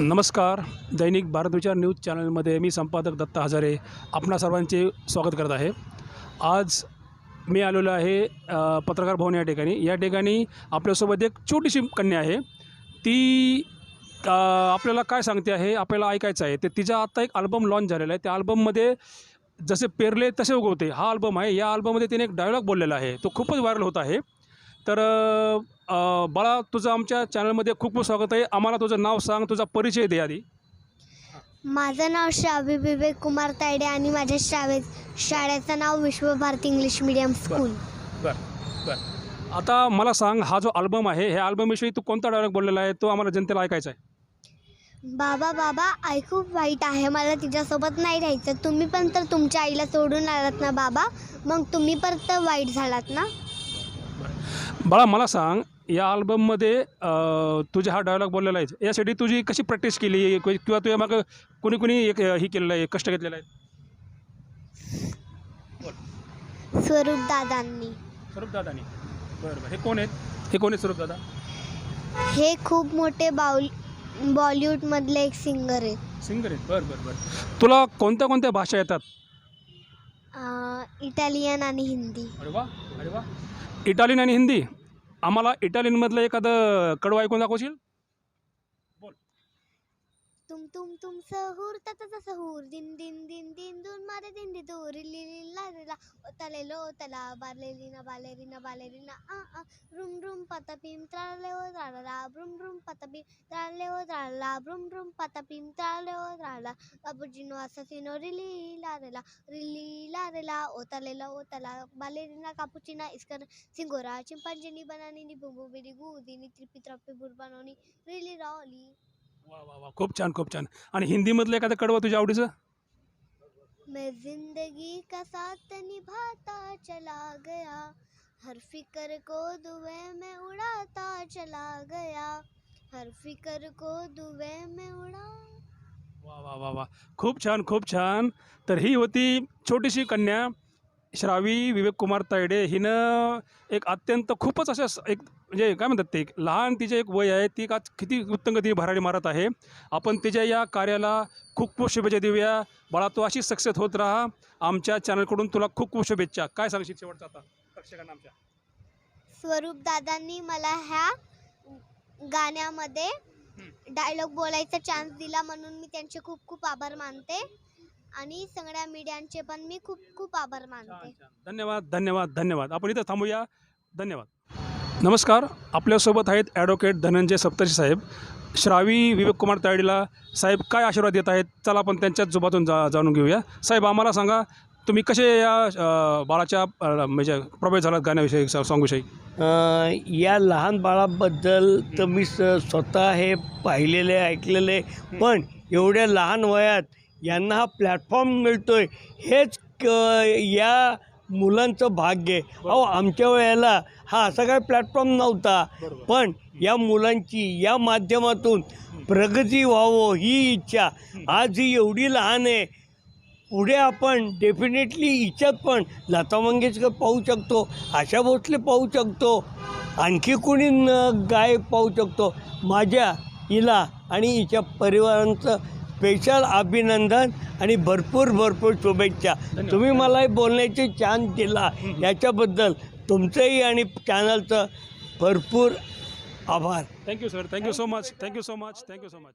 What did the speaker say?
नमस्कार. दैनिक भारत विचार न्यूज चॅनलमध्ये मी संपादक दत्ता हजारे आपणा सर्वांचे स्वागत करत आहे. आज मी आलेलो आहे पत्रकार भवन या ठिकाणी. या ठिकाणी आपल्यासोबत एक छोटीशी कन्या आहे. ती आपल्याला काय सांगते आहे आपल्याला ऐकायचं आहे. ते तिचा आत्ता एक अल्बम लॉन्च झालेला आहे. त्या अल्बममध्ये जसे पेरले तसे उगवते. हा अल्बम आहे. या अल्बममध्ये तिने एक डायलॉग बोललेला आहे. तो खूपच व्हायरल होत आहे. तर बाळा तुझं आमच्या चॅनलमध्ये खूप खूप स्वागत आहे. आम्हाला तुझं नाव सांग तुझा परिचय दे आधी. माझं नाव श्राव्य विवेक कुमार तायडे आणि माझ्या शाळेत शाळेचं नाव विश्वभारती इंग्लिश मीडियम स्कूल. बरं बरं. आता मला सांग हा जो अल्बम आहे ह्या अल्बमविषयी तू कोणता डायलॉग बोललेला आहे? तो आम्हाला जनतेला ऐकायचा आहे. बाबा बाबा आई खूप वाईट आहे. मला तिच्यासोबत नाही राहायचं. तुम्ही पण तर तुमच्या आईला सोडून आलात ना बाबा? मग तुम्ही पण तर वाईट झालात ना? बाळा मला सांग या अल्बममध्ये तुझा हा डायलॉग बोललेला आहे यासाठी तुझी कशी प्रॅक्टिस केली? किंवा तुझ्या मागं कोणी कोणी एक ही केलेलं आहे कष्ट घेतलेलं आहे? स्वरूप दादांनी. स्वरूप दादानी. बरं बरं. हे कोण आहेत? हे कोण आहेत स्वरूप दादा? हे खूप मोठे बाउल बॉलिवूडमधले एक सिंगर आहेत. सिंगर आहेत. बरं बरं बरं. तुला कोणत्या कोणत्या भाषा येतात? इटालियन आणि हिंदी. अरे वा अरे वा. इटालियन आणि हिंदी? आम्हाला इटालियनमधलं एखादं कडवं ऐकून दाखवशील? तुम तुम तुम सहूर तत सहूर दिन दिन दिन दिन दूर मारे दिन दि दूर ली ली ला ला ओ तले लो तला बालेरिना बालेरिना बालेरिना आ आ रुम रुम पतपिम त्राले ओ त्राला ब्रुम ब्रुम पतपिम त्राले ओ त्राला ब्रुम ब्रुम पतपिम त्राले ओ त्राला कापुचिनो असासिनो रिली ला रे ला रिली ला रे ला ओ तले ओ तला बालेरिना कापुचिना इसकर सिंगोरा चिंपांजिनी बनानी नि बिरी गुदिनी त्रिपी त्रपी बुरबानोनी रिली रॉली वा वा वा. खूप छान खूप छान. आणि हिंदीमधलं एखादं कडवं तुझ्या आवडीचं? मैं ज़िंदगी का साथ निभाता चला गया. हर फ़िक्र को दुए में उड़ाता चला गया. हर फ़िक्र को दुए में उड़ा. वा वा वा वा. खूप छान खूप छान. तर ही होती छोटीशी कन्या. श्रावी विवेक कुमार तायडे हिनं एक अत्यंत खूपच अशा एक म्हणजे काय म्हणतात ते एक लहान तिचे एक वय आहे ती का किती उत्तंग ती भरारी मारत आहे. आपण तिच्या या कार्याला खूप खूप शुभेच्छा देऊया. बाळा तू अशी सक्सेस होत राहा. आमच्या चॅनलकडून तुला खूप खूप शुभेच्छा. काय सांगशील शेवटचा आता प्रेक्षकांना आमच्या? स्वरूप दादांनी मला ह्या गाण्यामध्ये डायलॉग बोलायचा चान्स दिला म्हणून मी त्यांचे खूप खूप आभार मानते. आणि सगळ्या मीडियांचे पण मी खूप खूप आभार मानते. धन्यवाद धन्यवाद धन्यवाद. आपण इथं थांबूया. धन्यवाद. नमस्कार. आपल्यासोबत आहेत ॲडव्होकेट धनंजय सप्तर्षी साहेब. श्रावी विवेक कुमार तायडीला साहेब काय आशीर्वाद देत आहेत? चला आपण त्यांच्याच जुबातून जा जाणून घेऊया. साहेब आम्हाला सांगा तुम्ही कसे या बाळाच्या म्हणजे प्रभावित झालात गाण्याविषयी सॉंगविषयी या लहान बाळाबद्दल तर मी स्वतः हे पाहिलेले ऐकलेले पण एवढ्या लहान वयात यांना हा प्लॅटफॉर्म मिळतोय. हेच क या मुलांचं भाग्य. आहे. अहो आमच्या वेळेला हा असा काय प्लॅटफॉर्म नव्हता. पण या मुलांची या माध्यमातून प्रगती व्हावं ही इच्छा आज ही एवढी लहान आहे. पुढे आपण डेफिनेटली हिच्यात पण लता मंगेशकर पाहू शकतो आशा भोसले पाहू शकतो आणखी कोणी न गाय पाहू शकतो. माझ्या हिला आणि हिच्या परिवारांचं स्पेशल अभिनंदन आणि भरपूर भरपूर शुभेच्छा. तुम्ही मला बोलण्याची चान्स दिला. याच्याबद्दल तुमचंही आणि चॅनलचं भरपूर आभार. Thank you sir thank you so much thank you so much thank you so much